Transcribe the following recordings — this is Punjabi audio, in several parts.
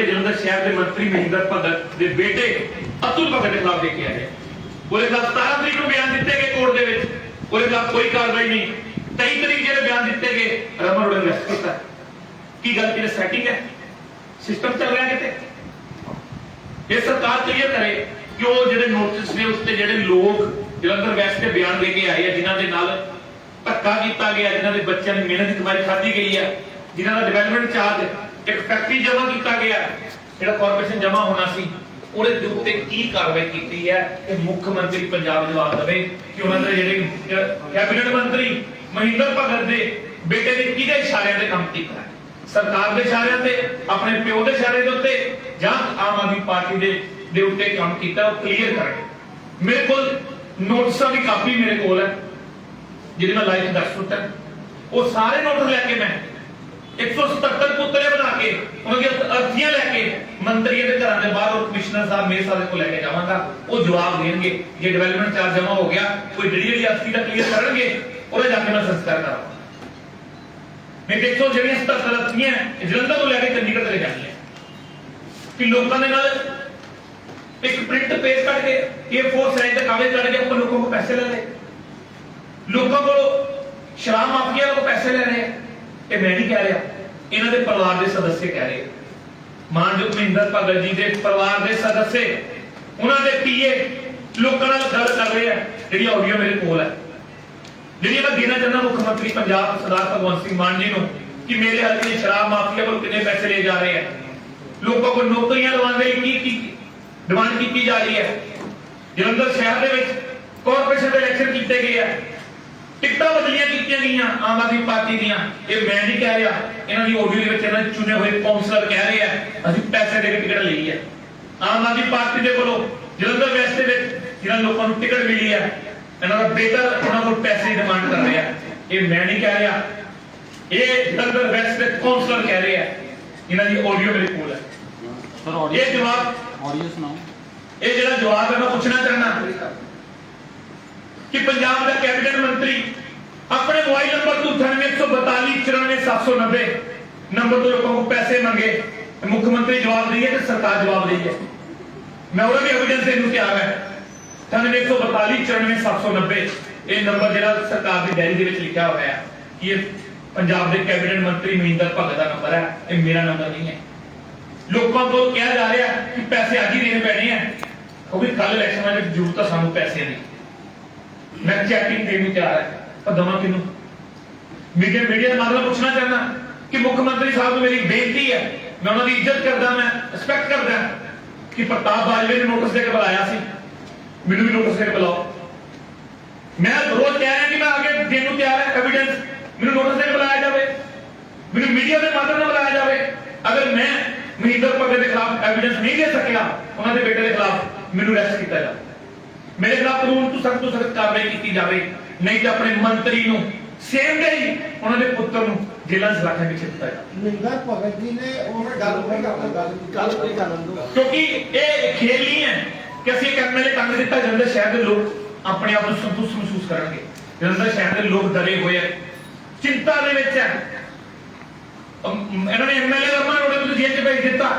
ਕੇ ਜਲੰਧਰ ਸ਼ਹਿਰ ਦੇ ਮੰਤਰੀ ਮਹਿੰਦਰ ਭਗਤ ਦੇ ਬੇਟੇ ਅਤੁਲ ਭਗਤ ਦੇ ਖਿਲਾਫ ਦੇ ਕੇ ਆਏ ਉਹਦੇ ਖਿਲਾਫ 17 ਤਰੀਕ ਨੂੰ ਬਿਆਨ ਦਿੱਤੇ ਗਏ ਕੋਰਟ ਦੇ ਵਿੱਚ। ਉਹਦੇ ਖਿਲਾਫ ਕੋਈ ਕਾਰਵਾਈ ਨਹੀਂ। 23 ਤਰੀਕ ਜਿਹੜੇ ਬਿਆਨ ਦਿੱਤੇ ਗਏ, ਰਮਨ ਰੋਡ ਅਰੈਸਟ ਕੀਤਾ। ਕੀ ਗੱਲ ਕਿਹਨੇ ਸੈਟਿੰਗ ਹੈ? ਸਿਸਟਮ ਚੱਲ ਰਿਹਾ ਕਿਤੇ? ਇਹ ਸਰਕਾਰ ਕਲੀਅਰ ਕਰੇ ਕਿ ਉਹ ਜਿਹੜੇ ਨੋਟਿਸ ਨੇ ਉੱਤੇ ਜਿਹੜੇ ਲੋਕ ਜਲੰਧਰ ਵੈਸਟ ਦੇ ਬਿਆਨ ਦੇ ਕੇ ਆਏ ਆ, ਜਿਨ੍ਹਾਂ ਦੇ ਨਾਲ ਧੱਕਾ ਕੀਤਾ ਗਿਆ, ਜਿਨ੍ਹਾਂ ਦੇ ਬੱਚਿਆਂ ਦੀ ਮਿਹਨਤ ਦੀ ਕਮਾਈ ਖਾਧੀ ਗਈ ਆ ਜਿਨ੍ਹਾਂ ਦਾ ਡਿਵੈਲਪਮੈਂਟ ਚਾਰਜ ਇੱਕ ਫੈਕਟਰੀ ਜਮ੍ਹਾਂ ਕੀਤਾ ਗਿਆ, ਜਿਹੜਾ ਕਾਰਪੋਰੇਸ਼ਨ ਜਮ੍ਹਾਂ ਹੋਣਾ ਸੀ, ਉਹਦੇ ਦੇ ਉੱਤੇ ਕੀ ਕਾਰਵਾਈ ਕੀਤੀ ਹੈ ਕਿ ਮੁੱਖ ਮੰਤਰੀ ਪੰਜਾਬ ਜਵਾਬ ਦੇਵੇ ਕਿ ਉਹਨਾਂ ਦੇ ਜਿਹੜੇ ਕੈਬਨਿਟ ਮੰਤਰੀ ਮਹਿੰਦਰ ਭਗਤ ਦੇ ਬੇਟੇ ਦੇ ਕਿਹਦੇ ਇਸ਼ਾਰਿਆਂ ਤੇ ਕੰਮ ਕੀਤਾ? ਸਰਕਾਰ ਦੇ ਇਸ਼ਾਰਿਆਂ ਤੇ, ਆਪਣੇ ਪਿਓ ਦੇ ਇਸ਼ਾਰੇ ਦੇ ਉੱਤੇ, ਜਾਂ ਆਮ ਆਦਮੀ ਪਾਰਟੀ ਦੇ ਦੇ ਉੱਤੇ ਕੰਮ ਕੀਤਾ, ਉਹ ਕਲੀਅਰ ਕਰਨਗੇ ਮੇਰੇ ਕੋਲ ਨੋਟਿਸਾਂ ਦੀ ਕਾਪੀ ਮੇਰੇ ਕੋਲ ਹੈ, ਜਿਹਦੇ ਮੈਂ ਲਾਈਕ ਦੱਸ ਦਿੱਤਾ ਉਹ ਸਾਰੇ ਨੋਟਿਸ ਲੈ ਕੇ ਮੈਂ 177 ਪੁੱਤਰੇ ਬਣਾ ਕੇ ਉਹਨਾਂ ਦੀਆਂ ਅਰਜ਼ੀਆਂ ਲੈ ਕੇ ਮੰਤਰੀਆਂ ਦੇ ਘਰਾਂ ਦੇ ਬਾਹਰ ਉਹ ਕਮਿਸ਼ਨਰ ਸਾਹਿਬ ਮੇਰੇ ਸਾਹਿਬ ਦੇ ਕੋਲ ਲੈ ਕੇ ਜਾਵਾਂਗਾ ਉਹ ਜਵਾਬ ਦੇਣਗੇ ਜੇ ਡਿਵੈਲਪਮੈਂਟ ਚਾਰਜ ਜਮਾ ਹੋ ਗਿਆ ਕੋਈ ਜਿਹੜੀ ਜਿਹੜੀ ਅਰਜ਼ੀ ਦਾ ਕਲੀਅਰ ਕਰਨਗੇ ਉਹਦੇ ਜਾ ਕੇ ਮੈਂ ਸੰਸਕਾਰ ਕਰਾਂਗਾ ਮੈਂ ਦੇਖੋ ਜਿਹੜੀਆਂ 77 ਅਰਜ਼ੀਆਂ ਇਹ ਜਲੰਧਰ ਤੋਂ ਲੈ ਕੇ ਚੰਡੀਗੜ੍ਹ ਤੱਕ ਜਾਣੀਆਂ ਕਿ ਲੋਕਾਂ ਦੇ ਨਾਲ ਇੱਕ ਪ੍ਰਿੰਟ ਪੇਜ ਕੱਢ ਕੇ ਇਹ ਫੋਰ ਸਾਈਜ਼ ਦੇ ਕਾਗਜ਼ ਕੱਢ ਕੇ ਆਪਾਂ ਲੋਕਾਂ ਕੋਲ ਪੈਸੇ ਲੈ ਲਏ ਲੋਕਾਂ ਕੋਲ ਸ਼ਰਾਬ ਮਾਫੀਆ ਕੋਲ ਪੈਸੇ ਲੈ ਰਹੇ ਆ। ਇਹ ਮੈਂ ਨਹੀਂ ਕਹਿ ਰਿਹਾ। ਇਹਨਾਂ ਦੇ ਪਰਿਵਾਰ ਦੇ ਸਦੱਸਿਆ ਕਹਿ ਰਹੇ। ਮਾਨਯੋਗ ਮਹਿੰਦਰ ਭਗਤ ਜੀ ਦੇ ਪਰਿਵਾਰ ਦੇ ਸਦੱਸਿਆ ਉਹਨਾਂ ਦੇ ਪੀਏ ਲੋਕਾਂ ਨਾਲ ਗੱਲ ਕਰ ਰਹੇ ਆ। ਜਿਹੜੀ ਆਡੀਓ ਮੇਰੇ ਕੋਲ ਹੈ। ਜਿਹੜੀ ਮੈਂ ਦੇਣਾ ਚਾਹੁੰਦਾ ਮੁੱਖ ਮੰਤਰੀ ਪੰਜਾਬ ਸਰਦਾਰ ਭਗਵੰਤ ਸਿੰਘ ਮਾਨ ਜੀ ਨੂੰ ਕਿ ਮੇਰੇ ਹਲਕੇ ਸ਼ਰਾਬ ਮਾਫੀਆ ਕੋਲ ਕਿੰਨੇ ਪੈਸੇ ਲਏ ਜਾ ਰਹੇ ਆ। ਲੋਕਾਂ ਕੋਲ ਨੌਕਰੀਆਂ ਲਵਾਉਣ ਦੇ ਲਈ ਕੀ ਕੀ ਡਿਮਾਂਡ ਕੀਤੀ ਜਾ ਰਹੀ ਹੈ। ਜਲੰਧਰ ਸ਼ਹਿਰ ਦੇ ਵਿੱਚ ਕਾਰਪੋਰੇਸ਼ਨ ਦੇ ਇਲੈਕਸ਼ਨ ਕੀਤੇ ਗਏ ਆ। ਟਿਕਟਾਂ ਬਦਲੀਆਂ ਕੀਤੀਆਂ ਗਈਆਂ ਆਮ ਆਦਮੀ ਪਾਰਟੀ ਦੀਆਂ। ਇਹ ਮੈਂ ਨਹੀਂ ਕਹਿ ਰਿਹਾ ਇਹਨਾਂ ਦੀ ਆਡੀਓ ਦੇ ਵਿੱਚ ਇਹਨਾਂ ਚੁਣੇ ਹੋਏ ਕਾਉਂਸਲਰ ਕਹਿ ਰਹੇ ਆ ਅਸੀਂ ਪੈਸੇ ਦੇ ਕੇ ਟਿਕਟ ਲਈ ਹੈ ਆਮ ਆਦਮੀ ਪਾਰਟੀ ਦੇ ਕੋਲੋਂ ਜਲੰਧਰ ਵੈਸਟ ਦੇ ਵਿੱਚ ਜਿਹਨਾਂ ਲੋਕਾਂ ਨੂੰ ਟਿਕਟ ਮਿਲੀ ਹੈ ਇਹਨਾਂ ਦਾ ਬੇਟਾ ਉਹਨਾਂ ਕੋਲ ਪੈਸੇ ਦੀ ਡਿਮਾਂਡ ਕਰ ਰਿਹਾ। ਇਹ ਮੈਂ ਨਹੀਂ ਕਹਿ ਰਿਹਾ ਇਹ ਜਲੰਧਰ ਵੈਸਟ ਦੇ ਕਾਉਂਸਲਰ ਕਹਿ ਰਹੇ ਆ ਇਹਨਾਂ ਦੀ ਆਡੀਓ ਮੇਰੇ ਕੋਲ ਹੈ ਇਹ ਜਵਾਬ ਆਡੀਓ ਸੁਣਾਓ। ਇਹ ਜਿਹੜਾ ਜਵਾਬ ਹੈ ਮੈਂ ਪੁੱਛਣਾ ਚਾਹਨਾ ਕਿ ਪੰਜਾਬ ਦਾ ਕੈਬਨਿਟ ਮੰਤਰੀ ਆਪਣੇ ਮੋਬਾਈਲ ਨੰਬਰ ਤੋਂ 9814294790 ਨੰਬਰ ਤੋਂ ਲੋਕਾਂ ਨੂੰ ਪੈਸੇ ਮੰਗੇ ਮੁੱਖ ਮੰਤਰੀ ਜਵਾਬ ਦਈਏ ਤੇ ਸਰਕਾਰ ਜਵਾਬ ਦਈ ਹੈ। ਮੈਂ ਉਹਦਾ ਵੀ ਐਵੀਡੈਂਸ ਦੇਣ ਨੂੰ ਤਿਆਰ ਹੈ। 9814294790 ਇਹ ਨੰਬਰ ਜਿਹੜਾ ਸਰਕਾਰ ਦੀ ਡਾਇਰੀ ਦੇ ਵਿੱਚ ਲਿਖਿਆ ਹੋਇਆ ਹੈ ਕਿ ਇਹ ਪੰਜਾਬ ਦੇ ਕੈਬਨਿਟ ਮੰਤਰੀ ਮਹਿੰਦਰ ਭਗਤ ਦਾ ਨੰਬਰ ਹੈ, ਇਹ ਮੇਰਾ ਨੰਬਰ ਨਹੀਂ ਹੈ। ਲੋਕਾਂ ਕੋਲ ਕਿਹਾ ਜਾ ਰਿਹਾ ਕਿ ਪੈਸੇ ਅੱਜ ਹੀ ਦੇਣੇ ਪੈਣੇ ਆ। ਕਿਉਂਕਿ ਕੱਲ ਇਲੈਕਸ਼ਨਾਂ ਵਿੱਚ ਜ਼ਰੂਰਤ ਆ ਸਾਨੂੰ ਪੈਸੇ ਨਹੀਂ। ਮੈਂ ਚੈਕਿੰਗ ਦੇਣ ਨੂੰ ਤਿਆਰ ਹੈ। ਪਰ ਦਵਾਂ ਕਿਨੂੰ ਮੀਡੀਆ ਮੀਡੀਆ ਦਾ ਪੁੱਛਣਾ ਚਾਹੁੰਦਾ ਕਿ ਮੁੱਖ ਮੰਤਰੀ ਸਾਹਿਬ ਨੂੰ ਮੇਰੀ ਬੇਨਤੀ ਹੈ। ਮੈਂ ਉਹਨਾਂ ਦੀ ਇੱਜ਼ਤ ਕਰਦਾ, ਮੈਂ ਰਿਸਪੈਕਟ ਕਰਦਾ ਕਿ ਪ੍ਰਤਾਪ ਬਾਜਵੇ ਨੇ ਨੋਟਿਸ ਦੇ ਕੇ ਬੁਲਾਇਆ ਸੀ। ਮੈਨੂੰ ਵੀ ਨੋਟਿਸ ਦੇ ਕੇ ਬੁਲਾਓ। ਮੈਂ ਰੋਜ਼ ਕਹਿ ਰਿਹਾ ਕਿ ਮੈਂ ਅੱਗੇ ਦੇਣ ਨੂੰ ਤਿਆਰ ਹੈ ਐਵੀਡੈਂਸ ਮੈਨੂੰ ਨੋਟਿਸ ਦੇ ਕੇ ਬੁਲਾਇਆ ਜਾਵੇ। ਮੈਨੂੰ ਮੀਡੀਆ ਦੇ ਮਾਧਿਅਮ ਨਾਲ ਬੁਲਾਇਆ ਜਾਵੇ। ਅਗਰ ਮੈਂ ਮਹਿੰਦਰ ਭਗਤ ਦੇ ਖਿਲਾਫ ਐਵੀਡੈਂਸ ਨਹੀਂ ਦੇ ਸਕਿਆ, ਉਹਨਾਂ ਦੇ ਬੇਟੇ ਦੇ ਖਿਲਾਫ ਮੈਨੂੰ ਅਰੈਸਟ ਕੀਤਾ ਜਾਵੇ। ਮੇਰੇ ਖਿਲਾਫ ਕਾਨੂੰਨ ਤੋਂ ਸਖਤ ਤੋਂ ਸਖਤ ਕਾਰਵਾਈ ਕੀਤੀ ਜਾਵੇ ਨਹੀਂ ਤਾਂ ਆਪਣੇ ਮੰਤਰੀ ਨੂੰ ਸੇਮ ਡੇ ਹੀ ਉਹਨਾਂ ਦੇ ਪੁੱਤਰ ਨੂੰ ਜੇਲ੍ਹਾਂ 'ਚ ਰੱਖਣ ਵਿੱਚ ਦਿੱਤਾ ਜਾਵੇ। ਮਹਿੰਦਰ ਭਗਤ ਜੀ ਨੇ ਉਹ ਗੱਲ ਕੋਈ ਕਰਨਾ। ਗੱਲ ਗੱਲ ਕੋਈ ਕਰਨ ਦੋ ਕਿਉਂਕਿ ਇਹ ਖੇਲ ਨਹੀਂ ਹੈ ਕਿ ਅਸੀਂ ਇੱਕ ਐਮਐਲਏ ਕੰਨ ਦਿੱਤਾ ਜਲੰਧਰ ਸ਼ਹਿਰ ਦੇ ਲੋਕ ਆਪਣੇ ਆਪ ਨੂੰ ਸੰਤੁਸ਼ਟ ਮਹਿਸੂਸ ਕਰਨਗੇ। ਜਲੰਧਰ ਸ਼ਹਿਰ ਦੇ ਲੋਕ ਡਰੇ ਹੋਏ ਆ। ਚਿੰਤਾ ਦੇ ਵਿੱਚ ਹੈ ਇਹਨਾਂ ਨੇ ਐਮਐਲਏ ਰਮਨ ਰੋੜੇ ਨੂੰ ਜੇਲ੍ਹ 'ਚ ਭੇਜ ਦਿੱਤਾ।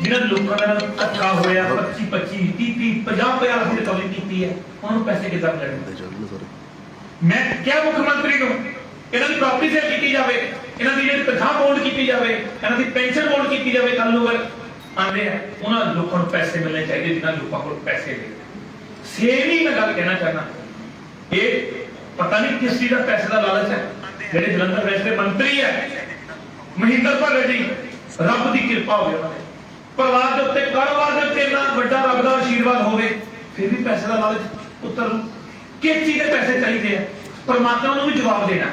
ਜਿਨ੍ਹਾਂ ਦੇ ਲੋਕਾਂ ਦਾ ਨਾਲ ਧੱਕਾ ਹੋਇਆ 25 25 30 30 50 50 ਲੱਖ ਦੀ ਰਿਕਵਰੀ ਕੀਤੀ ਹੈ ਉਹਨਾਂ ਨੂੰ ਪੈਸੇ ਕਿੱਦਾਂ ਮਿਲਣਗੇ? ਮੈਂ ਕਿਹਾ ਮੁੱਖ ਮੰਤਰੀ ਨੂੰ ਇਹਨਾਂ ਦੀ ਪ੍ਰਾਪਰਟੀ ਸੇਲ ਕੀਤੀ ਜਾਵੇ ਇਹਨਾਂ ਦੀ ਜਿਹੜੀ ਤਨਖਾਹ ਬੋਲਡ ਕੀਤੀ ਜਾਵੇ ਇਹਨਾਂ ਦੀ ਪੈਨਸ਼ਨ ਬੋਲਡ ਕੀਤੀ ਜਾਵੇ ਕੱਲ ਨੂੰ ਆਂਦੇ ਆ ਉਹਨਾਂ ਲੋਕਾਂ ਨੂੰ ਪੈਸੇ ਮਿਲਣੇ ਚਾਹੀਦੇ ਜਿਨ੍ਹਾਂ ਲੋਕਾਂ ਕੋਲ ਪੈਸੇ ਨੇ ਸੇਮ ਹੀ ਮੈਂ ਗੱਲ ਕਹਿਣਾ ਚਾਹਨਾ ਇਹ ਪਤਾ ਨਹੀਂ ਕਿਸ ਚੀਜ਼ ਦਾ ਪੈਸੇ ਦਾ ਲਾਲਚ ਹੈ ਜਿਹੜੇ ਜਲੰਧਰ ਦੇ ਮੰਤਰੀ ਹੈ ਮਹਿੰਦਰ ਭਗਤ ਜੀ ਰੱਬ ਦੀ ਕਿਰਪਾ ਹੋਵੇ ਉਹਨਾਂ ਦੇ ਪਰਿਵਾਰ ਦੇ ਉੱਤੇ ਕਾਰੋਬਾਰ ਦੇ ਉੱਤੇ ਇੰਨਾ ਵੱਡਾ ਰੱਬ ਦਾ ਆਸ਼ੀਰਵਾਦ ਹੋਵੇ, ਫਿਰ ਵੀ ਪੈਸੇ ਦਾ ਲਾਲਚ ਪੁੱਤਰ ਨੂੰ ਕਿਸ ਚੀਜ਼ ਦੇ ਪੈਸੇ ਚਾਹੀਦੇ ਆ? ਪਰਮਾਤਮਾ ਨੂੰ ਵੀ ਜਵਾਬ ਦੇਣਾ।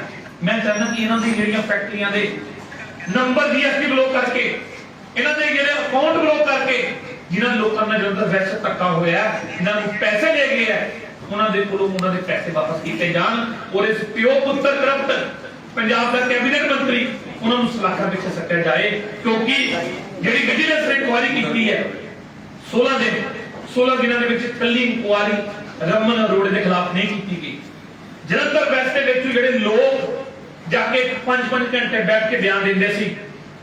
ਮੈਂ ਚਾਹੁੰਦਾ ਕਿ ਇਹਨਾਂ ਦੀ ਜਿਹੜੀਆਂ ਫੈਕਟਰੀਆਂ ਦੇ ਨੰਬਰ ਜੀਐਸਟੀ ਬਲੌਕ ਕਰਕੇ, ਇਹਨਾਂ ਦੇ ਜਿਹੜੇ ਅਕਾਊਂਟ ਬਲੌਕ ਕਰਕੇ, ਜਿਨ੍ਹਾਂ ਲੋਕਾਂ ਨਾਲ ਜਲੰਧਰ ਵੈਸਟ ਧੱਕਾ ਹੋਇਆ ਇਹਨਾਂ ਨੂੰ ਪੈਸੇ ਲੈ ਗਏ ਆ, ਉਹਨਾਂ ਦੇ ਕੋਲੋਂ ਉਹਨਾਂ ਦੇ ਪੈਸੇ ਵਾਪਸ ਕੀਤੇ ਜਾਣ ਔਰ ਇਸ ਪਿਓ ਪੁੱਤਰ ਕਰਪਟ ਪੰਜਾਬ ਦਾ ਕੈਬਨਿਟ ਮੰਤਰੀ, ਉਹਨਾਂ ਨੂੰ ਸਲਾਖਾਂ ਵਿੱਚ ਸੱਟਿਆ ਜਾਏ, ਕਿਉਂਕਿ ਜਿਹੜੀ ਵਿਜੀਲੈਂਸ ਨੇ ਇਨਕੁਆਇਰੀ ਕੀਤੀ ਹੈ 16 ਦਿਨ 16 ਦਿਨਾਂ ਦੇ ਵਿੱਚ ਕੱਲੀ ਇਨਕੁਆਇਰੀ ਰਮਨ ਅਰੋੜੇ ਦੇ ਖਿਲਾਫ ਨਹੀਂ ਕੀਤੀ ਗਈ। ਜਲੰਧਰ ਵੈਸਟ ਦੇ ਵਿੱਚ ਜਿਹੜੇ ਲੋਕ ਜਾ ਕੇ 5-5 ਘੰਟੇ ਬੈਠ ਕੇ ਬਿਆਨ ਦਿੰਦੇ ਸੀ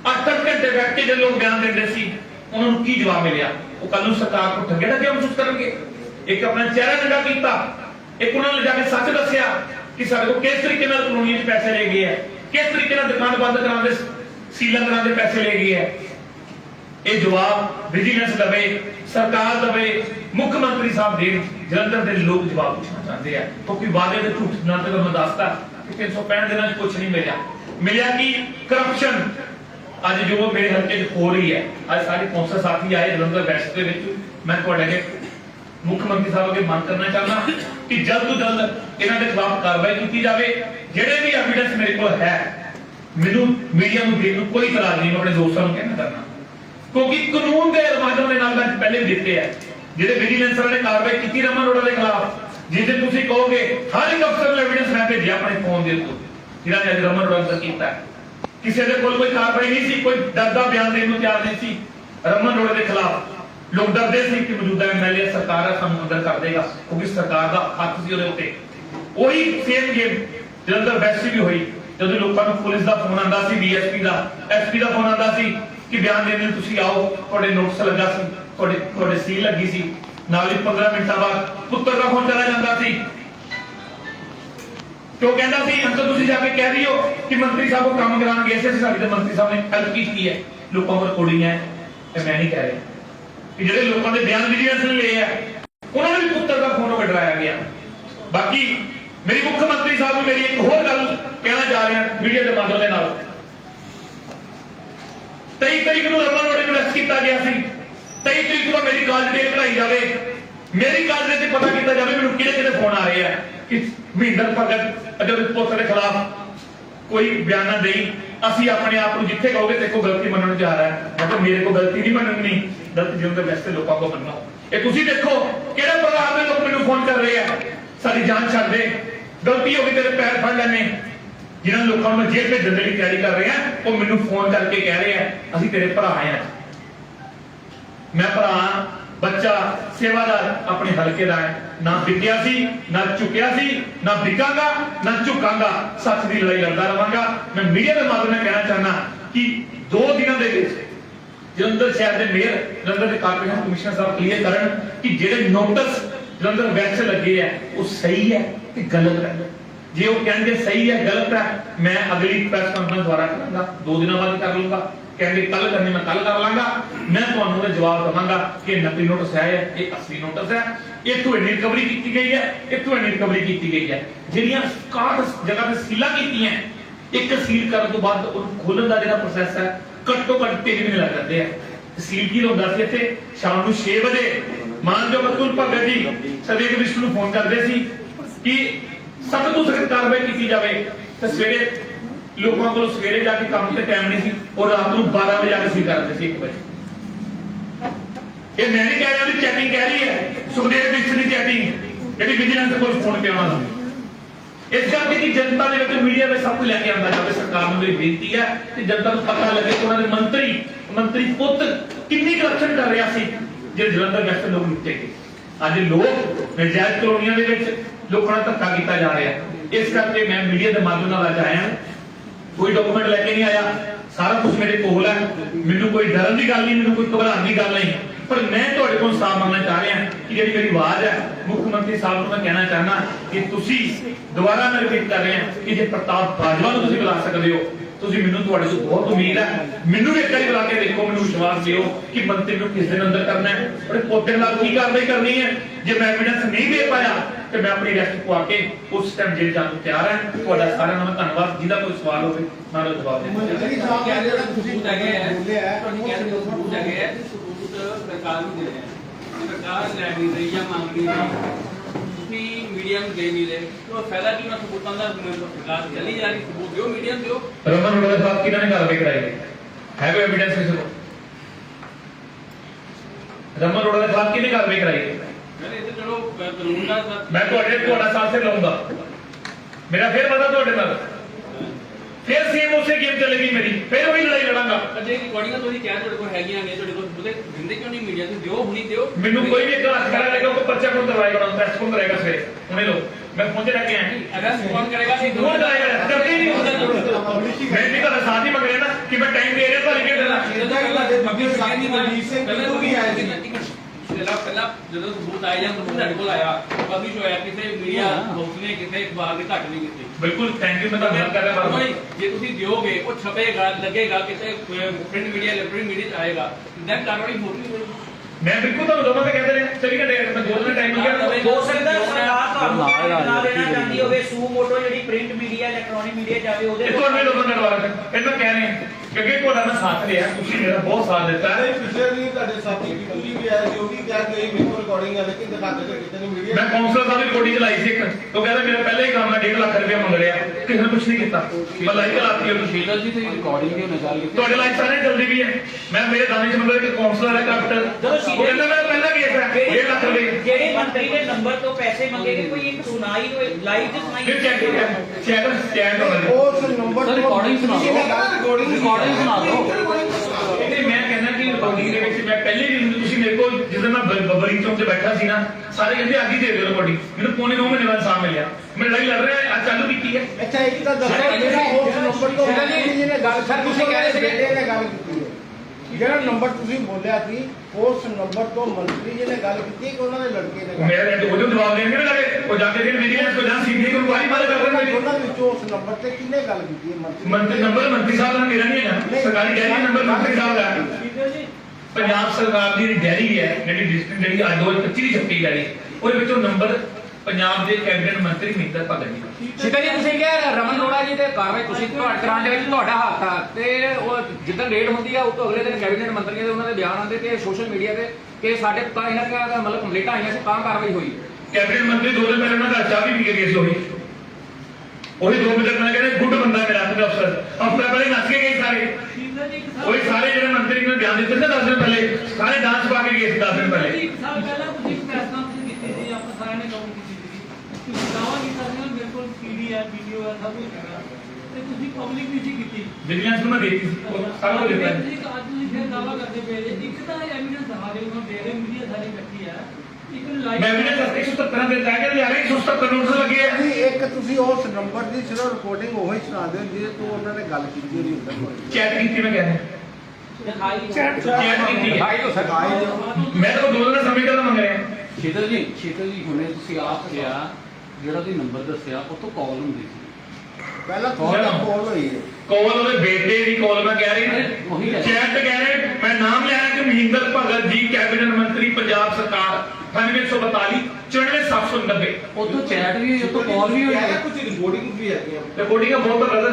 8-8 ਘੰਟੇ ਬੈਠ ਕੇ ਜਿਹੜੇ ਲੋਕ ਬਿਆਨ ਦਿੰਦੇ ਸੀ ਨੂੰ ਕੀ ਜਵਾਬ ਮਿਲਿਆ? ਉਹ ਕੱਲ ਨੂੰ ਸਰਕਾਰ ਤੋਂ ਠੱਗਿਆ ਕਿਉਂ ਮਹਿਸੂਸ ਕਰਨਗੇ। ਇੱਕ ਆਪਣਾ ਚਿਹਰਾ ਨੰਗਾ ਕੀਤਾ, ਇੱਕ ਉਹਨਾਂ ਨੇ ਜਾ ਕੇ ਸੱਚ ਦੱਸਿਆ ਕਿ ਸਾਡੇ ਕੋਲ ਕਿਸ ਤਰੀਕੇ ਨਾਲ ਕਾਨੂੰਨੀ ਚ ਪੈਸੇ ਲੈ ਗਏ ਆ ਕਿਸ ਤਰੀਕੇ ਨਾਲ ਦੁਕਾਨ ਬੰਦ ਕਰਾਉਣ ਦੇ ਸੀਲਾਂ ਕਰਾਉਣ ਦੇ ਪੈਸੇ ਲੈ ਗਏ ਆ ਇਹ ਜਵਾਬ ਵਿਜੀਲੈਂਸ ਦਵੇ ਸਰਕਾਰ ਦਵੇ ਮੁੱਖ ਮੰਤਰੀ ਸਾਹਿਬ ਦੇਣ, ਜਲੰਧਰ ਦੇ ਲੋਕ ਜਵਾਬ ਪੁੱਛਣਾ ਚਾਹੁੰਦੇ ਆ। ਕਿਉਂਕਿ ਵਾਅਦੇ ਦੇ ਝੂਠ ਨਾਲ ਤੇ ਮੈਂ ਦੱਸਦਾ ਕਿ 365 ਦਿਨਾਂ 'ਚ ਕੁਝ ਨਹੀਂ ਮਿਲਿਆ। ਮਿਲਿਆ ਕਿ? ਕਰਪਸ਼ਨ ਅੱਜ ਜੋ ਮੇਰੇ ਹਲਕੇ 'ਚ ਹੋ ਰਹੀ ਹੈ, ਅੱਜ ਸਾਡੇ ਕੌਂਸਲ ਸਾਥੀ ਆਏ ਜਲੰਧਰ ਵੈਸਟ ਦੇ ਵਿੱਚ। ਮੈਂ ਤੁਹਾਡੇ ਅੱਗੇ ਮੁੱਖ ਮੰਤਰੀ ਸਾਹਿਬ ਅੱਗੇ ਮੰਗ ਕਰਨਾ ਚਾਹੁੰਦਾ ਕਿ ਜਲਦ ਤੋਂ ਜਲਦ ਇਹਨਾਂ ਦੇ ਖਿਲਾਫ ਕਾਰਵਾਈ ਕੀਤੀ ਜਾਵੇ। ਜਿਹੜੇ ਵੀ ਐਵੀਡੈਂਸ ਮੇਰੇ ਕੋਲ ਹੈ, ਮੈਨੂੰ ਮੀਡੀਆ ਨੂੰ ਦੇਣ ਨੂੰ ਕੋਈ ਇਤਰਾਜ਼ ਨਹੀਂ ਆਪਣੇ ਦੋਸਤਾਂ ਨੂੰ ਕਹਿਣਾ ਕਰਨਾ ਕਿਉਂਕਿ ਕਾਨੂੰਨ ਦੇ ਰਵਾਜਾਂ ਦੇ ਨਾਲ ਮੈਂ ਪਹਿਲੇ ਦਿੱਤੇ ਆ। ਜਿਹੜੇ ਵਿਜੀਲੈਂਸਰ ਨੇ ਕਾਰਵਾਈ ਕੀਤੀ ਰਮਨ ਰੋੜਾ ਦੇ ਖਿਲਾਫ ਜਿਹਦੇ ਤੁਸੀਂ ਕਹੋਗੇ, ਹਰ ਇੱਕ ਅਫਸਰ ਨੂੰ ਐਵੀਡੈਂਸ ਮੈਂ ਭੇਜਿਆ ਆਪਣੇ ਫੋਨ ਦੇ ਉੱਤੇ, ਜਿਹੜਾ ਨੇ ਰਮਨ ਰੋੜਾ ਦਾ ਕੀਤਾ ਕਿਸੇ ਦੇ ਕੋਲ ਕੋਈ ਕਾਰਵਾਈ ਨਹੀਂ ਸੀ, ਕੋਈ ਡਰਦਾ ਬਿਆਨ ਦੇਣ ਨੂੰ ਤਿਆਰ ਨਹੀਂ ਸੀ। ਰਮਨ ਰੋੜੇ ਦੇ ਖਿਲਾਫ ਲੋਕ ਡਰਦੇ ਸੀ ਕਿ ਮੌਜੂਦਾ ਐਮਐਲਏ ਸਰਕਾਰ ਆ, ਸਾਨੂੰ ਅੰਦਰ ਕਰ ਦੇਗਾ, ਕਿਉਂਕਿ ਸਰਕਾਰ ਦਾ ਹੱਥ ਸੀ ਉਹਦੇ ਉੱਤੇ। ਉਹੀ ਸੇਮ ਗੇਮ ਜਲੰਧਰ ਵੈਸਟ ਵੀ ਹੋਈ, ਜਦੋਂ ਲੋਕਾਂ ਨੂੰ ਪੁਲਿਸ ਦਾ ਫੋਨ ਆਂਦਾ ਸੀ ਡੀਐਸਪੀ ਦਾ ਐਸਪੀ ਦਾ ਫੋਨ ਆਂਦਾ ਸੀ ਕਿ ਬਿਆਨ ਦੇਣ ਨੂੰ ਤੁਸੀਂ ਆਓ, ਤੁਹਾਡੇ ਨੋਟਿਸ ਲੱਗਾ ਸੀ, ਤੁਹਾਡੇ ਤੁਹਾਡੇ ਸੀਲ ਲੱਗੀ ਸੀ। ਨਾਲ ਹੀ 15 ਮਿੰਟਾਂ ਬਾਅਦ ਪੁੱਤਰ ਦਾ ਫੋਨ ਚਲਾ ਜਾਂਦਾ ਸੀ। ਕਿਉਂ ਕਹਿੰਦਾ ਸੀ, ਅੰਕਲ, ਤੁਸੀਂ ਜਾ ਕੇ ਕਹਿ ਦਿਓ ਕਿ ਮੰਤਰੀ ਸਾਹਿਬ ਉਹ ਕੰਮ ਕਰਾਉਣਗੇ, ਇਸੇ ਸਾਡੀ ਤੇ ਮੰਤਰੀ ਸਾਹਿਬ ਨੇ ਹੈਲਪ ਕੀਤੀ ਹੈ। ਲੋਕਾਂ ਕੋਲ ਰਿਕਾਰਡਿੰਗ ਹੈ, ਤੇ ਮੈਂ ਨਹੀਂ ਕਹਿ ਰਿਹਾ। ਕਿ ਜਿਹੜੇ ਲੋਕਾਂ ਦੇ ਬਿਆਨ ਵਿਜੀਲੈਂਸ ਨੇ ਲਏ ਆ, ਉਹਨਾਂ ਨੂੰ ਵੀ ਪੁੱਤਰ ਦਾ ਫੋਨ ਕਢਵਾਇਆ ਗਿਆ। ਬਾਕੀ ਮੇਰੀ ਮੁੱਖ ਮੰਤਰੀ ਸਾਹਿਬ ਨੂੰ ਮੇਰੀ ਇੱਕ ਹੋਰ ਗੱਲ ਕਹਿਣਾ ਜਾ ਰਿਹਾ ਮੀਡੀਆ ਦੇ ਮਾਧਿਅਮ ਦੇ ਨਾਲ। 23 ਤਰੀਕ ਨੂੰ ਰਮਨ ਰੋੜੇ ਨੂੰ ਕੀਤਾ ਗਿਆ ਸੀ। 23 ਤਰੀਕ ਨੂੰ ਮੇਰੀ ਕਾਲ ਡਿਟੇਲ ਕਢਾਈ ਜਾਵੇ। ਮੇਰੀ ਕਾਲ ਦੇ ਤੇ ਪਤਾ ਕੀਤਾ ਜਾਵੇ ਮੈਨੂੰ ਕਿਹੜੇ ਕਿਹੜੇ ਫੋਨ ਆ ਰਹੇ ਆ ਕਿ ਮਹਿੰਦਰ ਭਗਤ ਅਜੇ ਪੁੱਤ ਦੇ ਖਿਲਾਫ ਕੋਈ ਬਿਆਨ ਨਾ ਦੇਈ। ਅਸੀਂ ਆਪਣੇ ਆਪ ਨੂੰ ਜਿੱਥੇ ਕਹੋਗੇ ਤੇ ਕੋ ਗਲਤੀ ਮੰਨਣ ਜਾ ਰਿਹਾ ਹੈ। ਮੈਂ ਮੇਰੇ ਕੋ ਗਲਤੀ ਨਹੀਂ ਮੰਨਣੀ ਗਲਤੀ ਜਿਉਂ ਵੈਸੇ ਲੋਕਾਂ ਕੋ ਮੰਨੋ। ਇਹ ਤੁਸੀਂ ਦੇਖੋ ਕਿਹੜੇ ਪ੍ਰਕਾਰ ਦੇ ਲੋਕ ਮੈਨੂੰ ਫੋਨ ਕਰ ਰਹੇ ਆ। ਸਾਡੀ ਜਾਨ ਛੱਡ ਦੇ। ਗਲਤੀ ਹੋ ਗਈ ਤੇਰੇ ਪੈਰ ਫੜ ਲੈਣੇ। ਜਿਨ੍ਹਾਂ ਲੋਕਾਂ ਨੂੰ ਮੈਂ ਜੇਲ੍ਹ ਭੇਜਣ ਦੇ ਤਿਆਰੀ ਕਰ ਰਿਹਾ ਉਹ ਮੈਨੂੰ ਫੋਨ ਕਰਕੇ ਕਹਿ ਰਹੇ ਆ, ਅਸੀਂ ਤੇਰੇ ਭਰਾ ਆ ਮੈਂ ਭਰਾ, ਬੱਚਾ, ਸੇਵਾਦਾਰ ਆਪਣੇ ਹਲਕੇ ਦਾ ਹੈ। ਨਾ ਵਿਕਿਆ ਸੀ, ਨਾ ਝੁਕਿਆ ਸੀ, ਨਾ ਵਿਕਾਂਗਾ, ਨਾ ਝੁਕਾਂਗਾ। ਸੱਚ ਦੀ ਲੜਾਈ ਲੜਦਾ ਰਵਾਂਗਾ। ਮੈਂ ਮੀਡੀਆ ਦੇ ਮਾਧਿਅਮ ਨਾਲ ਕਹਿਣਾ ਚਾਹੁੰਦਾ ਕਿ ਦੋ ਦਿਨਾਂ ਦੇ ਵਿੱਚ ਜਲੰਧਰ ਸ਼ਹਿਰ ਦੇ ਮੇਅਰ, ਜਲੰਧਰ ਦੇ ਕਾਰਪੋਰੇਸ਼ਨ ਕਮਿਸ਼ਨਰ ਸਾਹਿਬ ਕਲੀਅਰ ਕਰਨ ਕਿ ਜਿਹੜੇ ਨੋਟਿਸ ਜਲੰਧਰ ਵੈਸਟ ਲੱਗੇ ਆ, ਉਹ ਸਹੀ ਹੈ ਕਿ ਗਲਤ ਹੈ। ਜੇ ਉਹ ਕਹਿੰਦੇ ਸਹੀ ਹੈ, ਗਲਤ ਹੈ, ਮੈਂ ਅਗਲੀ ਪ੍ਰੈਸ ਕਾਨਫਰੰਸ ਦੁਆਰਾ ਕਰਾਂਗਾ, ਦੋ ਦਿਨਾਂ ਬਾਅਦ ਕਰ ਲੂੰਗਾ। ਕਹਿੰਦੇ ਕੱਲ ਕਰਨੀ, ਮੈਂ ਕੱਲ ਕਰ ਲਾਂਗਾ। ਮੈਂ ਤੁਹਾਨੂੰ ਉਹਦਾ ਜਵਾਬ ਦਵਾਂਗਾ ਕਿ ਨਕਲੀ ਨੋਟਿਸ ਹੈ ਇਹ ਅਸਲੀ ਨੋਟਿਸ ਹੈ। ਇੱਥੋਂ ਇੰਨੀ ਰਿਕਵਰੀ ਕੀਤੀ ਗਈ ਹੈ, ਇੱਥੋਂ ਇੰਨੀ ਰਿਕਵਰੀ ਕੀਤੀ ਗਈ ਹੈ। ਜਿਹੜੀਆਂ 61 ਜਗ੍ਹਾ ਤੇ ਸੀਲਾਂ ਕੀਤੀਆਂ, ਇੱਕ ਸੀਲ ਕਰਨ ਤੋਂ ਬਾਅਦ ਉਹਨੂੰ ਖੋਲਣ ਦਾ ਜਿਹੜਾ ਪ੍ਰੋਸੈਸ ਹੈ, ਘੱਟੋ ਘੱਟ 3 ਮਹੀਨੇ ਲੱਗ ਜਾਂਦੇ ਆ। ਸੀਲ ਕੀ ਹੁੰਦਾ ਸੀ ਇੱਥੇ? ਸ਼ਾਮ ਨੂੰ 6 ਵਜੇ। ਮਾਨਯੋਗ ਅਤੁਲ ਭਗਤ ਜੀ ਸਦੀਕ ਵਿਸ਼ਨੂੰ ਨੂੰ ਫੋਨ ਕਰਦੇ ਸੀ ਕਿ ਸਖਤ ਤੋਂ ਸਖਤ ਕਾਰਵਾਈ ਕੀਤੀ ਜਾਵੇ, ਤੇ ਸਵੇਰੇ ਲੋਕਾਂ ਕੋਲ ਸਵੇਰੇ ਜਾ ਕੇ ਕੰਮ ਤੇ ਟਾਈਮ ਨਹੀਂ ਸੀ, ਉਹ ਰਾਤ ਨੂੰ 12 ਵਜੇ ਆ ਕੇ ਸੀ ਕਰਦੇ ਸੀ 1 ਵਜੇ। ਇਹ ਮੈਂ ਨਹੀਂ ਕਹਿ ਰਿਹਾ ਵੀ ਚੈਕਿੰਗ ਕਹਿ ਰਹੀ ਹੈ, ਸੁਖਦੇਵ ਵਿੱਚ ਦੀ ਚੈਕਿੰਗ ਜਿਹੜੀ ਵਿਜੀਲੈਂਸ ਕੋਲ ਫੋਨ ਪਿਆ ਉਹਨਾਂ ਇਸ ਕਰਕੇ ਕਿ ਜਨਤਾ ਦੇ ਵਿੱਚ ਮੀਡੀਆ ਵਿੱਚ ਸਭ ਕੁਝ ਲੈ ਕੇ ਆਉਂਦਾ ਜਾਵੇ, ਸਰਕਾਰ ਨੂੰ ਮੇਰੀ ਬੇਨਤੀ ਹੈ ਕਿ ਜਨਤਾ ਨੂੰ ਪਤਾ ਲੱਗੇ ਕਿ ਉਹਨਾਂ ਦੇ ਮੰਤਰੀ ਮੰਤਰੀ ਪੁੱਤ ਕਿੰਨੀ ਕਰਪਸ਼ਨ ਕਰ ਰਿਹਾ ਸੀ, ਜਿਹੜੇ ਜਲੰਧਰ ਵੈਸਟ ਲੋਕ ਲੁੱਟੇ ਗਏ। ਅੱਜ ਲੋਕ ਨਜਾਇਜ਼ ਕਲੋਨੀਆਂ ਦੇ ਵਿੱਚ ਲੋਕਾਂ ਨਾਲ ਧੱਕਾ ਕੀਤਾ ਜਾ ਰਿਹਾ ਇਸ ਕਰਕੇ ਮੈਂ ਮੀਡੀਆ ਦੇ ਮਾਧਿਅਮ ਨਾਲ ਅੱਜ ਆਇਆ ਕੋਈ ਡਾਕੂਮੈਂਟ ਲੈ ਕੇ ਨਹੀਂ ਆਇਆ। ਸਾਰਾ ਕੁਝ ਮੇਰੇ ਕੋਲ ਹੈ। ਮੈਨੂੰ ਕੋਈ ਡਰਨ ਦੀ ਗੱਲ ਨਹੀਂ, ਮੈਨੂੰ ਕੋਈ ਘਬਰਾਉਣ ਦੀ ਗੱਲ ਨਹੀਂ। ਪਰ ਮੈਂ ਤੁਹਾਡੇ ਕੋਲ ਸਾਫ਼ ਮੰਗਣਾ ਚਾਹ ਰਿਹਾ ਕਿ ਜਿਹੜੀ ਮੇਰੀ ਆਵਾਜ਼ ਹੈ, ਮੁੱਖ ਮੰਤਰੀ ਸਾਹਿਬ ਨੂੰ ਮੈਂ ਕਹਿਣਾ ਚਾਹਨਾ ਕਿ ਤੁਸੀਂ ਦੁਬਾਰਾ ਮੈਂ ਰਿਪੀਟ ਕਰ ਰਿਹਾ ਕਿ ਜੇ ਪ੍ਰਤਾਪ ਬਾਜਵਾ ਨੂੰ ਤੁਸੀਂ ਬੁਲਾ ਸਕਦੇ ਹੋ, ਤੁਸੀਂ ਮੈਨੂੰ ਤੁਹਾਡੇ ਤੋਂ ਬਹੁਤ ਉਮੀਦ ਹੈ। ਮੈਨੂੰ ਵੀ ਇੱਕ ਵਾਰੀ ਬੁਲਾ ਕੇ ਦੇਖੋ, ਮੈਨੂੰ ਵਿਸ਼ਵਾਸ ਦਿਓ ਕਿ ਮੰਤਰੀ ਨੂੰ ਕਿਸ ਦਿਨ ਅੰਦਰ ਕਰਨਾ ਹੈ। ਔਰ ਪੋਤੇ ਨਾਲ ਕੀ ਕਾਰਵਾਈ ਕਰਨੀ ਹੈ? ਜੇ ਮੈਂ ਐਵੀਡੈਂਸ ਨਹੀਂ ਦੇ ਪਾਇਆ ਤੇ ਮੈਂ ਆਪਣੀ ਰੈਸਟ ਪਵਾ ਕੇ ਉਸ ਟਾਈਮ ਜੇਲ੍ਹ ਜਾਣ ਨੂੰ ਤਿਆਰ ਹਾਂ। ਤੁਹਾਡਾ ਸਾਰਿਆਂ ਦਾ ਧੰਨਵਾਦ। ਜਿਹਦਾ ਕੋਈ ਸਵਾਲ ਹੋਵੇ ਮੈਂ ਉਹਦਾ ਜਵਾਬ ਦੇ ਮੰਤਰੀ ਸਾਹਿਬ ਕਹਿ ਰਹੇ ਜਿਹੜਾ ਹੋ ਤੁਸੀਂ ਸਬੂਤ ਹੈਗੇ ਹੈ ਬੋਲੇ ਹੈ। ਤੁਹਾਡੀ ਕਹਿ ਰਹੇ ਹੋ ਸਬੂਤ ਹੈਗੇ ਹੈ ਤੇ ਸਬੂਤ ਸਰਕਾਰ ਨੂੰ ਦੇ ਰਹੇ ਹੈ ਸਰਕਾਰ ਲੈ ਨਹੀਂ ਰਹੀ ਜਾਂ ਮੰਗ ਨਹੀਂ ਰਹੀ ਤੁਸੀਂ ਮੀਡੀਆ ਨੂੰ ਦੇ ਨਹੀਂ ਰਹੇ। ਤੇ ਉਹ ਫਾਇਦਾ ਕੀ? ਉਹਨਾਂ ਸਬੂਤਾਂ ਦਾ ਸਰਕਾਰ ਚੱਲੀ ਜਾ ਰਹੀ। ਸਬੂਤ ਦਿਓ ਮੀਡੀਆ ਨੂੰ ਦਿਓ। ਰਮਨ ਰੋੜਾ ਦੇ ਸਾਥ ਕਿਹਨਾਂ ਨੇ ਕਾਰਵਾਈ ਕਰਾਈ? ਹੈ ਹੈ ਕੋਈ ਐਵੀਡੈਂਸ ਕਿਸੇ ਕੋਲ ਰਮਨ ਰੋੜਾ ਦੇ ਸਾਥ ਕਿਹਨੇ ਕਾਰਵਾਈ ਕਰਾਈ? ਹੈ ਮੈਂ ਦਾ ਤੁਹਾਡੇ ਤੁਹਾਡਾ ਸਾਥ ਸੇ ਲਊਂਗਾ ਮੇਰਾ ਫਿਰ ਵਾਦਾ ਤੁਹਾਡੇ ਨਾਲ। ਫਿਰ ਸੇਮ ਉਸੇ ਗੇਮ ਚੱਲੇਗੀ ਮੇਰੀ। ਫਿਰ ਉਹੀ ਲੜਾਈ ਲੜਾਂਗਾ। ਅਜੇ ਰਿਕਾਰਡਿੰਗਾਂ ਤੁਸੀਂ ਕਹਿ ਤੁਹਾਡੇ ਕੋਲ ਹੈਗੀਆਂ ਨੇ ਤੁਹਾਡੇ ਕੋਲ ਸਬੂਤ ਦਿੰਦੇ ਕਿਉਂ ਨਹੀਂ ਮੀਡੀਆ ਨੂੰ ਦਿਓ ਹੁਣੀ ਦਿਓ। ਮੈਨੂੰ ਕੋਈ ਵੀ ਇੱਕ ਹੱਥ ਖੜਾ ਲੱਗਾ ਉਹ ਪਰਚਾ ਕੋਲ ਦਵਾਈ ਬਣਾਉਂਦਾ ਟੈਸਟ ਕੋਲ ਕਰੇਗਾ ਸਵੇਰੇ। ਹੁਣੇ ਲੋ ਮੈਂ ਪਹੁੰਚ ਲੈ ਕੇ ਆਇਆ। ਅਰੈਸਟ ਕੌਣ ਕਰੇਗਾ ਨਹੀਂ। ਕੌਣ ਕਰਾਏਗਾ ਕਰਦੇ ਹੀ ਨਹੀਂ ਮੈਂ ਵੀ ਤੁਹਾਡਾ ਸਾਥ ਹੀ ਮੰਗ ਰਿਹਾ ਨਾ ਕਿ ਮੈਂ ਟਾਈਮ ਦੇ ਰਿਹਾ ਤੁਹਾਨੂੰ ਕਿਹੜਾ ਪਹਿਲਾਂ ਪਹਿਲਾਂ ਜਦੋਂ ਸਬੂਤ ਆਏ ਜਾਂ ਸਬੂਤ ਸਾਡੇ ਕੋਲ ਆਇਆ ਪਬਲਿਸ਼ ਹੋਇਆ ਕਿਸੇ ਮੀਡੀਆ ਹਾਊਸ ਨੇ ਕਿਸੇ ਅਖਬਾਰ ਨੇ ਘੱਟ ਨਹੀਂ ਕੀਤੀ ਬਿਲਕੁਲ ਥੈਂਕ ਯੂ ਮੈਂ ਤੁਹਾਡਾ ਧੰਨਵਾਦ ਕਰ ਰਿਹਾ ਪਰ ਬਾਬਾ ਭਾਈ, ਜੇ ਤੁਸੀਂ ਦਿਓਗੇ ਉਹ ਛਪੇਗਾ ਲੱਗੇਗਾ ਕਿਸੇ ਪ੍ਰਿੰਟ ਮੀਡੀਆ ਇਲੈਕਟ੍ਰੋਨਿਕ ਮੀਡੀਆ ਚ ਆਏਗਾ ਦੈਨ ਕਾਰਵਾਈ ਹੋਣੀ ਹੋਣੀ ਮੈਂ ਬਿਲਕੁਲ ਤੁਹਾਨੂੰ ਦੋਨੋਂ ਤੇ ਕਹਿੰਦੇ ਰਹੇ ਚਲੀ ਘੰਟੇ ਮੈਂ ਦੋ ਦਿਨ ਟਾਈਮ ਮੰਗਿਆ ਹੋ ਸਕਦਾ ਸਰਕਾਰ ਤੁਹਾਨੂੰ ਬਣਾ ਦੇਣਾ ਚਾਹੁੰਦੀ ਹੋਵੇ ਸੂ ਮੋਟੋ ਜਿਹੜੀ ਪ੍ਰਿੰਟ ਮੀਡੀਆ ਇਲੈਕਟ੍ਰੋਨਿਕ ਮੀਡੀਆ ਜਾਵੇ ਉਹਦੇ ਇਹ ਤੁਹਾਨੂੰ ਲੋਕਾਂ ਨੇ ਲਵਾ ਦਿੱਤਾ ਇਹਨਾਂ ਕਹਿ ਰਹੇ ਕਿਉਂਕਿ ਤੁਹਾਡਾ ਮੈਂ ਸਾਥ ਲਿਆ ਤੁਸੀਂ ਮੇਰਾ ਬਹੁਤ ਸਾਥ ਦਿੱਤਾ। ਸਾਰੇ ਪਿਛਲੇ ਦਿਨ ਤੁਹਾਡੇ ਸਾਥੀ ਬਿੱਲੀ ਵੀ ਆਇਆ ਉਹ ਵੀ ਕਿਹਾ ਕਿ ਕੋਲ ਰਿਕਾਰਡਿੰਗ ਹੈ ਲੇਕਿਨ ਦਿਖਾਤੇ ਤੇ ਕਿਤੇ ਨਹੀਂ ਮੀਡੀਆ ਮੈਂ ਕਾਉਂਸਲਰ ਸਾਹਿਬ ਦੀ ਰਿਕਾਰਡਿੰਗ ਚਲਾਈ ਸੀ ਇੱਕ। ਉਹ ਕਹਿੰਦਾ ਮੇਰਾ ਪਹਿਲਾ ਹੀ ਕੰਮ ਹੈ 1.5 ਲੱਖ ਰੁਪਏ ਮੰਗ ਰਿਹਾ। ਕਿਸੇ ਨੇ ਕੁਝ ਨਹੀਂ ਕੀਤਾ। ਮੈਂ ਲਾਈਕ ਚਲਾਤੀ ਉਹਨੂੰ। ਸ਼ੀਤਲ ਜੀ ਤੁਸੀਂ ਰਿਕਾਰਡਿੰਗ ਦੀ ਕੀਤੀ? ਤੁਹਾਡੇ ਲਾਈਕ ਸਾਰੇ ਜਲਦੀ ਵੀ ਹੈ। ਮੈਂ ਮੇਰੇ ਦਾਣੇ ਚ ਮਤਲਬ ਇੱਕ ਕਾਉਂਸਲਰ ਹੈ ਕੈਪਟਨ ਉਹ ਕਹਿੰਦਾ ਪਹਿਲਾ ਕੇਸ ਹੈ 1.5 ਲੱਖ ਰੁਪਏ ਜਿਹੜੇ ਮੰਤਰੀ ਦੇ ਨੰਬਰ ਤੋਂ ਪੈਸੇ ਮੰਗੇਗੇ ਕੋਈ ਇੱਕ ਸੁਣਾਈ ਹੋਏ ਲਾਈਵ ਚ ਸੁਣਾਈ ਫਿਰ ਚੈੱਕ ਚੈੱਕ ਸਟੈਂਡ ਹੋਣਾ ਜੀ ਉਸ ਨੰਬਰ ਸਰ ਰਿਕਾਰਡਿੰਗ ਸੁਣਾ ਦਿਓ। ਰਿਕਾਰਡਿੰਗ ਰਿਕਾਰਡਿੰਗ ਸੁਣਾ ਦਿਓ। ਇਹ ਮੈਂ ਕਹਿੰਦਾ ਕਿ ਰਿਕਾਰਡਿੰਗ ਦੇ ਵਿੱਚ ਮੈਂ ਪਹਿਲੇ ਦਿਨ ਤੁਸੀਂ ਮੇਰੇ ਕੋਲ ਜਦੋਂ ਮੈਂ ਬ- ਬੱਬਰੀ ਚੌਂਕ ਤੇ ਬੈਠਾ ਸੀ ਨਾ ਸਾਰੇ ਕਹਿੰਦੇ ਅੱਜ ਹੀ ਦੇ ਦਿਓ ਰਿਕਾਰਡਿੰਗ ਮੈਨੂੰ ਪੌਣੇ 9 ਮਹੀਨੇ ਬਾਅਦ ਸਾਹ ਮਿਲਿਆ। ਮੈਂ ਲੜਾਈ ਲੜ ਰਿਹਾ ਅੱਜ ਚਾਲੂ ਕੀਤੀ ਹੈ। ਅੱਛਾ ਇੱਕ ਤਾਂ ਦੱਸੋ ਜਿਹੜਾ ਉਸ ਨੰਬਰ ਤੋਂ ਜੀ, ਜਿਹਨੇ ਗੱਲ ਸਰ ਤੁਸੀਂ ਕਹਿ ਰਹੇ ਸੀਗੇ- ਬੇਟੇ ਨੇ ਗੱਲ ਕੀਤੀ ਹੈ। ਜਿਹੜਾ ਨੰਬਰ ਤੁਸੀਂ ਬੋਲਿਆ ਸੀ ਉਸ ਨੰਬਰ ਤੋਂ ਮੰਤਰੀ ਜੀ ਨੇ ਗੱਲ ਕੀਤੀ ਕਿ ਉਹਨਾਂ ਦੇ ਲੜਕੇ ਨੇ ਗੱਲ ਮੇਰੇ ਤੇ ਉਹਦੇ ਜਵਾਬ ਦੇਣਗੇ ਨਾ ਲਗੇ ਉਹ ਜਾ ਕੇ ਦੇਣ ਵਿਜੀਲੈਂਸ ਕੋ ਜਾਂ ਸੀਬੀਆਈ ਕੋਲ ਵਾਰੀ ਬਾਤ ਕਰ ਰਹੇ ਉਹਨਾਂ ਵਿੱਚੋਂ ਉਸ ਨੰਬਰ ਤੇ ਕਿੰਨੇ ਗੱਲ ਕੀਤੀ ਹੈ ਮੰਤਰੀ? ਮੰਤਰੀ ਨੰਬਰ ਮੰਤਰੀ ਸਾਹਿਬ ਦਾ ਮੇਰਾ ਨਹੀਂ ਹੈ ਸਰਕਾਰੀ ਡੈਰੀ ਨੰਬਰ ਮੰਤਰੀ ਸਾਹਿਬ ਦਾ। ਹੈ ਪੰਜਾਬ ਸਰਕਾਰ ਦੀ ਜਿਹੜੀ ਡੈਰੀ ਹੈ ਜਿਹੜੀ ਡਿਸਟ੍ਰਿਕਟ ਜਿਹੜੀ ਅੱਜ 2025 ਦੀ ਛੱਪੀ ਡੈਰੀ ਉਹਦੇ ਵਿੱਚੋਂ ਨੰਬਰ ਪੰਜਾਬ ਦੇ ਕੈਬਨਿਟ ਮੰਤਰੀ ਮਿੰਦਰ ਭਗਤ ਜੀ ਦਾ। ਸ਼ੀਤਲ ਜੀ ਤੁਸੀਂ ਕਿਹਾ ਰਮਨ ਅਰੋੜਾ ਜੀ ਤੇ ਕਾਰਵਾਈ ਤੁਸੀਂ ਤੁਹਾਡੇ ਕਰਾਉਣ ਦੇ ਵਿੱਚ ਤੁਹਾਡਾ ਹੱਥ ਆ। ਤੇ ਉਹ ਜਿੱਦਾਂ ਰੇਡ ਹੁੰਦੀ ਆ ਉਹ ਤੋਂ ਅਗਲੇ ਦਿਨ ਕੈਬਨਿਟ ਮੰਤਰੀਆਂ ਦੇ ਉਹਨਾਂ ਦੇ ਬਿਆਨ ਆਉਂਦੇ ਤੇ ਸੋਸ਼ਲ ਮੀਡੀਆ ਤੇ ਕਿ ਸਾਡੇ ਤਾਂ ਇਹਨਾਂ ਦਾ ਮਤਲਬ ਕੰਪਲੀਟਾਂ ਆਈਆਂ ਸੀ ਤਾਂ ਕਾਰਵਾਈ ਹੋਈ। ਕੈਬਨਿਟ ਮੰਤਰੀ ਦੋ ਦਿਨ ਪਹਿਲਾਂ ਉਹਨਾਂ ਦਾ ਚਾਹ ਵੀ ਪੀ ਕੇ ਗਏ ਸੀ ਉਹੀ ਉਹੀ ਦੋ ਮਿੰਟ ਪਹਿਲਾਂ ਕਹਿੰਦੇ ਗੁੱਡ ਬੰਦਾ ਮੇਰਾ ਤੇ ਅਫਸਰ ਅਫਸਰ ਪਹਿਲੇ ਨੱਚ ਕੇ ਗਏ ਸਾਰੇ। ਉਹੀ ਸਾਰੇ ਜਿਹੜੇ ਮੰਤਰੀ ਨੇ ਬਿਆਨ ਦਿੱਤੇ ਸੀ 10 ਦਿਨ ਪਹਿਲੇ। ਸਾਰੇ ਡਾਂਸ ਪਾ ਕੇ ਗਏ ਸੀ 10 ਦਿਨ ਪਹਿਲੇ। ਇੱਕ ਸਾਲ ਪਹਿਲਾਂ ਤੁਸੀਂ ਪ੍ਰੈਸ ਕਾਨਫਰੰਸ ਕੀਤੀ ਸੀ ਆਪਾਂ ਸਾਰਿਆਂ ਨੇ ਕੰਮ ਕੀਤੀ ਸੀ ਤੁਸੀਂ ਦਾਵਾ ਕੀਤਾ ਸੀ ਨਾ ਮੇਰੇ ਕੋਲ ਪੀਡੀ ਹੈ ਵੀਡੀਓ ਹੈ ਸਭ ਕੁਝ ਹੈਗਾ। ਤੇ ਤੁਸੀਂ ਪਬਲਿਕ ਵੀ ਸੀ ਕੀਤੀ। ਵਿਜੀਲੈਂਸ ਨੂੰ ਮੈਂ ਦੇ ਦਿੱਤੀ ਸੀ ਉਹ ਸਾਰਾ ਕੁਝ ਦਿੱਤਾ ਤੁਸੀਂ ਅੱਜ ਤੁਸੀਂ ਫਿਰ ਦਾਵਾ ਕਰਦੇ ਪਏ ਜੇ ਇੱਕ ਤਾਂ ਐਵੀਡੈਂਸ ਦਿਖਾ ਦਿਓ ਉਹਨਾਂ ਦੇ ਰਹੇ ਮੀਡੀਆ ਸਾਰੀ ਇਕੱਠੀ ਹੈ ਇੱਕ ਲਾਈਵ ਮੈਂ ਵੀ ਨੇ 170 ਦੇ ਤਾਂ ਕਿ ਯਾਰ 170 ਨੋਟਿਸ ਲੱਗੇ ਆ। ਤੁਸੀਂ ਇੱਕ ਤੁਸੀਂ ਉਸ ਨੰਬਰ ਦੀ ਸਿਰਫ ਰਿਕਾਰਡਿੰਗ ਉਹ ਹੀ ਸੁਣਾ ਦਿਓ ਜਿਹਦੇ ਤੋਂ ਉਹਨਾਂ ਨੇ ਗੱਲ ਕੀਤੀ ਹੋਈ ਹੁੰਦਾ। ਕੋਈ ਚੈਟ ਕੀਤੀ ਮੈਂ ਕਹਿੰਦਾ ਦਿਖਾਈ ਚੈਟ ਕੀਤੀ ਹੈ। ਦਿਖਾਈ ਦਿਓ ਸਰ। ਮੈਂ ਤਾਂ ਦੋ ਦਿਨ ਸਮੇਂ ਕਦੋਂ ਮੰਗ ਰਿਹਾ ਸ਼ੀਤਲ ਜੀ ਸ਼ੀਤਲ ਜੀ ਹੁਣੇ ਤੁਸੀਂ ਆਪ ਕਿਹਾ ਜਿਹੜਾ ਤੁਸੀਂ ਨੰਬਰ ਦੱਸਿਆ ਉਹ ਤੋਂ ਕਾਲ ਹੁੰਦੀ ਸੀ। ਪਹਿਲਾਂ ਕੋਲ ਹੋਈ ਹੈ। ਕੋਲ ਉਹਦੇ ਬੇਟੇ ਦੀ ਕੋਲ ਮੈਂ ਕਹਿ ਰਹੀ। ਉਹੀ ਹੈ। ਚੈਟ ਕਹਿ ਰਹੇ ਮੈਂ ਨਾਮ ਲਿਆ ਕਿ ਮਹਿੰਦਰ ਭਗਤ ਜੀ ਕੈਬਨਿਟ ਮੰਤਰੀ ਪੰਜਾਬ ਸਰਕਾਰ। 9142 94790 ਉਹ ਤੋਂ ਚੈਟ ਵੀ ਹੋਈ ਉਹ ਤੋਂ ਕਾਲ ਵੀ ਹੋਈ। ਹੈ ਕੁਝ ਰਿਕਾਰਡਿੰਗ ਵੀ ਹੈ ਰਿਕਾਰਡਿੰਗ ਬਹੁਤ ਬਰਦਰ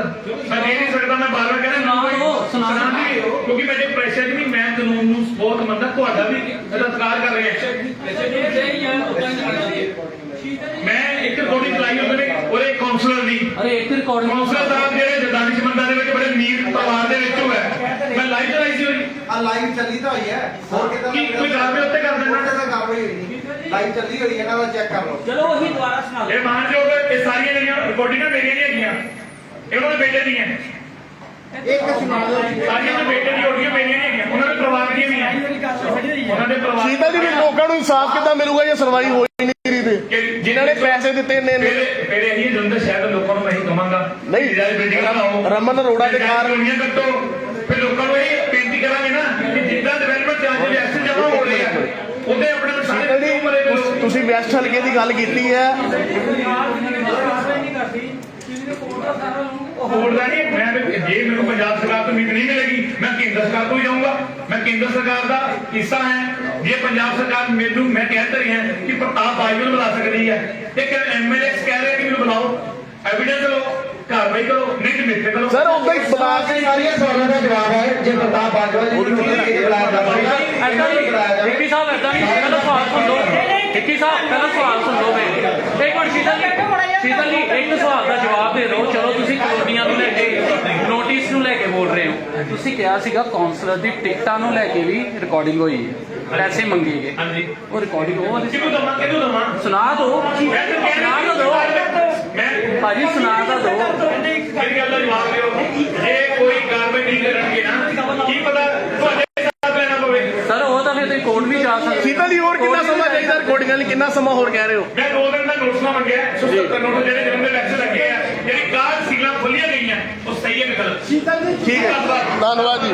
ਮੈਂ ਇਹ ਨਹੀਂ ਸਕਦਾ ਮੈਂ ਬਾਰ ਬਾਰ ਕਹਿੰਦਾ ਸੁਣਾ ਦਿਓ, ਸੁਣਾ ਦਿਓ, ਕਿਉਂਕਿ ਮੇਰੇ ਪ੍ਰੈਸ਼ਰ ਨਹੀਂ ਮੈਂ ਕਾਨੂੰਨ ਨੂੰ ਬਹੁਤ ਮੰਨਦਾ ਤੁਹਾਡਾ ਵੀ ਸਤਿਕਾਰ ਕਰ ਰਿਹਾ। ਜੇ ਉਦਾਂ ਜੀ। ਮੈਂ ਇੱਕ ਰਿਕਾਰਡਿੰਗ ਚਲਾਈ ਉਹਦੇ ਨੇ ਉਹਦੇ ਕਾਉਂਸਲਰ ਦੀ। ਅਰੇ ਇੱਕ ਰਿਕਾਰਡਿੰਗ ਕਾਉਂਸਲਰ ਸਾਹਿਬ ਜਿਹੜੇ ਜਦਾਨੀ ਸੰਬੰਧਾਂ ਦੇ ਵਿੱਚ ਬੜੇ ਅਮੀਰ ਪਰਿਵਾਰ ਦੇ ਵਿੱਚੋਂ ਹੈ ਮੈਂ ਲਾਈਵ ਚਲਾਈ ਸੀ ਉਹਦੀ। ਆ ਲਾਈਵ ਚੱਲੀ ਤਾਂ ਹੋਈ ਹੈ। ਹੋਰ ਕਿਤੇ ਕੀ ਕੋਈ ਕਾਰਵਾਈ ਉੱਤੇ ਕਰ ਦੇਣਾ? ਉੱਤੇ ਤਾਂ ਕਾਰਵਾਈ ਹੋਈ ਨਹੀਂ। ਲਾਈਵ ਚੱਲੀ ਹੋਈ ਹੈ ਇਹਨਾਂ ਦਾ ਚੈੱਕ ਕਰ ਲਓ। ਚਲੋ ਉਹੀ ਦੁਬਾਰਾ ਸੁਣਾ ਇਹ ਲਓ ਮਾਨਯੋਗ ਇਹ ਸਾਰੀਆਂ ਜਿਹੜੀਆਂ ਰਿਕਾਰਡਿੰਗਾਂ ਮੇਰੀਆਂ ਨਹੀਂ ਹੈਗੀਆਂ। ਇਹ ਉਹਨਾਂ ਦੇ ਬੇਟੇ ਦੀਆਂ ਇੱਕ ਸੁਣਾ ਦਿਓ। ਸਾਰੀਆਂ ਦੇ ਬੇਟੇ ਦੀ ਆਡੀਓ ਮੇਰੀਆਂ ਨਹੀਂ ਹੈਗੀਆਂ। ਉਹਨਾਂ ਦੇ ਪਰਿਵਾਰ ਦੀਆਂ ਵੀ ਹੈ। ਉਹਨਾਂ ਦੇ ਪਰਿਵਾਰ ਸੀਤਾ ਜੀ ਵੀ ਲੋਕਾਂ ਨੂੰ ਇਨਸਾਫ ਕਿੱਦਾਂ ਮਿਲੂਗਾ ਜੇ ਸੁਣਵਾਈ ਹੋ ਹੀ ਨਹੀਂ ਰਹੀ ਤੇ ਕਿ ਜਿਨ੍ਹਾਂ ਨੇ ਪੈਸੇ ਦਿੱਤੇ ਨੇ ਨੇ ਫਿਰ ਇਹੀ ਜੁੰਦ ਸ਼ਾਇਦ ਲੋਕਾਂ ਨੂੰ ਮੈਂ ਕਹਾਂਗਾ ਨਹੀਂ, ਜਿਹੜੇ ਬਿਲਡਿੰਗਾਂ ਲਾਓ ਰਮਨ ਅਰੋੜਾ ਦੇ ਕਾਰ- ਗੋਲੀਆਂ ਕੱਟੋ। ਫਿਰ ਲੋਕਾਂ ਨੂੰ ਇਹ ਬੇਨਤੀ ਕਰਾਂਗੇ ਨਾ ਕਿ ਜਿੱਦਾਂ ਡਿਵੈਲਪਮੈਂਟ ਚਾਰਜ ਐਕਸ਼ਨ ਜਮਾ ਹੋ ਰਹੇ ਉਹਦੇ ਆਪਣੇ ਸਾਰੇ ਉਮਰੇ ਤੁਸ- ਵੈਸਟ ਹਲਕੇ ਦੀ ਗੱਲ ਕੀਤੀ ਹੈ? ਨਹੀਂ ਮੈਂ ਜੇ ਮੈਨੂੰ ਪੰਜਾਬ ਸਰਕਾਰ ਤੋਂ ਉਮੀਦ ਨਹੀਂ ਮਿਲੇਗੀ ਮੈਂ ਕੇਂਦਰ ਸਰਕਾਰ ਤੋਂ ਹੀ ਜਾਊਂਗਾ। ਮੈਂ ਕੇਂਦਰ ਸਰਕਾਰ ਦਾ ਹਿੱਸਾ ਹੈ। ਜੇ ਪੰਜਾਬ ਸਰਕਾਰ ਮੈਨੂੰ ਹਾਂ ਨੂੰ ਬੁਲਾ ਸਕਦੀ ਹੈ। ਇੱਕ ਐਮਐਲਏ ਕਹਿ ਰਿਹਾ ਕਿ ਮੈਨੂੰ ਬੁਲਾਓ। ਐਵੀਡੈਂਸ ਲਓ ਕਾਰਵਾਈ ਕਰੋ ਨਹੀਂ ਤੇ ਮਿੱਥੇ ਕਰੋ। ਸਰ ਉਦਾਂ ਹੀ ਬੁਲਾ ਕੇ ਸਾਰੀਆਂ ਸਵਾਲਾਂ ਦਾ ਜਵਾਬ ਹੈ। ਜੇ ਪ੍ਰਤਾਪ ਬਾਜਵਾ ਜੀ ਨੂੰ ਕਿਹਦੇ ਬੁਲਾਇਆ ਜਾਵੇਗਾ ਐਦਾਂ ਨਹੀਂ। ਵਿੱਕੀ ਸਾਹਿਬ ਐਦਾਂ ਨਹੀਂ। ਸਵਾਲ ਸੁਣ ਲਓ ਵਿੱਕੀ ਸਾਹਿਬ ਪਹਿਲਾਂ ਸਵਾਲ ਸੁਣ ਲਓ ਮੇਰੇ। ਇੱਕ ਮਿੰਟ ਸ਼ੀਤਲ ਜੀ। ਸ਼ੀਤਲ ਜੀ ਇੱਕ ਸਵਾਲ ਦਾ ਜਵਾਬ ਦੇ ਦਿਓ। ਚਲੋ ਤੁਸੀਂ ਕਲੋਨੀਆਂ ਨੂੰ ਲੈ ਕੇ ਨੋਟਿਸ ਨੂੰ ਲੈ ਕੇ ਬੋਲ ਰਹੇ ਹੋ। ਤੁਸੀਂ ਕਿਹਾ ਸੀਗਾ ਕਾਉਂਸਲਰ ਦੀ ਟਿਕਟਾਂ ਨੂੰ ਲੈ ਕੇ ਵੀ ਰਿਕਾਰਡਿੰਗ ਹੋਈ ਹੈ। ਪੈਸੇ ਮੰਗੇ ਗਏ। ਹਾਂਜੀ। ਉਹ ਰਿਕਾਰਡਿੰਗ ਉਹ ਵਾਲੀ ਕਿਹਨੂੰ ਦਵਾਂ ਕਿਹਨੂੰ ਦਵਾਂ? ਸੁਣਾ ਦਿਓ। ਮੈਂ ਸੁਣਾ ਦਿਓ। ਮੈਂ ਭਾਜੀ ਸੁਣਾ ਤਾਂ ਦਿਓ। ਮੇਰੀ ਗੱਲ ਦਾ ਜਵਾਬ ਦਿਓ। ਜੇ ਕੋਈ ਕਾਰਵਾਈ ਨਹੀਂ ਕਰਨਗੇ ਨਾ ਕੀ ਪਤਾ ਤੁਹਾਡੇ ਸਾਥ ਲੈਣਾ ਪਵੇ ਸਰ ਉਹ ਤਾਂ ਫਿਰ ਤੁਸੀਂ ਕੋਰਟ ਵੀ ਜਾ ਸਕਦੇ ਸੀਤਾ ਜੀ ਹੋਰ ਕਿੰਨਾ ਸਮਾਂ ਚਾਹੀਦਾ ਰਿਕਾਰਡਿੰਗ ਨਹੀਂ ਕਿੰਨਾ ਸਮਾਂ ਹੋਰ ਕਹਿ ਰਹੇ ਹੋ? ਮੈਂ ਦੋ ਦਿਨ ਦਾ ਨੋਟਿਸ ਨਾ ਮੰਗਿਆ। 170 ਨੋਟਿਸ ਜਿਹੜੇ ਜਲੰਧਰ ਲੈਕਚਰ ਲੱਗੇ ਆ ਜਿਹੜੀ ਕਾਰ ਸੀਲਾਂ ਖੋਲੀਆਂ ਗਈਆਂ ਉਹ ਸਹੀ ਹੈ ਕਿ ਗਲਤ? ਸ਼ੀਤਲ ਜੀ ਠੀਕ ਹੈ ਧੰਨਵਾਦ ਜੀ।